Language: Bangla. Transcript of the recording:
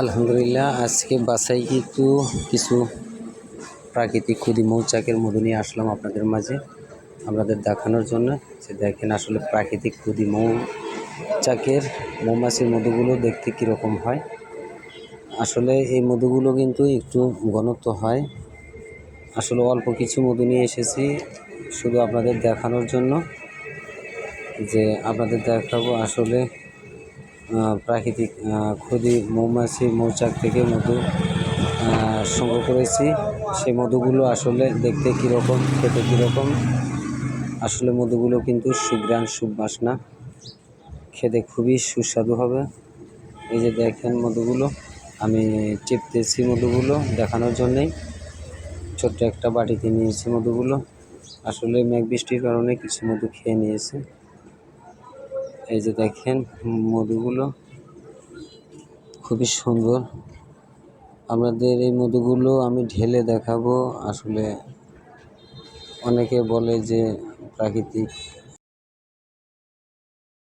আলহামদুলিল্লাহ, আজকে বাসায় কিন্তু কিছু প্রাকৃতিক ক্ষুদি মৌচাকের মধু নিয়ে আসলাম আপনাদের মাঝে, আপনাদের দেখানোর জন্য। যে দেখেন আসলে প্রাকৃতিক ক্ষুদি মৌচাকের মৌমাছির মধুগুলো দেখতে কীরকম হয়। আসলে এই মধুগুলো কিন্তু একটু ঘনত্ব হয়। আসলে অল্প কিছু মধু নিয়ে এসেছি শুধু আপনাদের দেখানোর জন্য যে আপনাদের দেখাবো আসলে প্রাকৃতিক ক্ষুদি মৌমাছি, মৌচাক থেকে মধু সংগ্রহ করেছি। সেই মধুগুলো আসলে দেখতে কীরকম, খেতে কীরকম, আসলে মধুগুলো কিন্তু সুগ্রাণ সুবাসনা। খেতে খুবই সুস্বাদু হবে। এই যে দেখেন মধুগুলো, আমি টিপতেছি মধুগুলো দেখানোর জন্যেই। ছোট্ট একটা বাটিতে নিয়েছি মধুগুলো। আসলে মেঘ বৃষ্টির কারণে কিছু মধু খেয়ে নিয়েছে। এই যে দেখেন মধুগুলো খুবই সুন্দর। আপনাদের এই মধুগুলো আমি ঢেলে দেখাবো। আসলে অনেকে বলে যে প্রাকৃতিক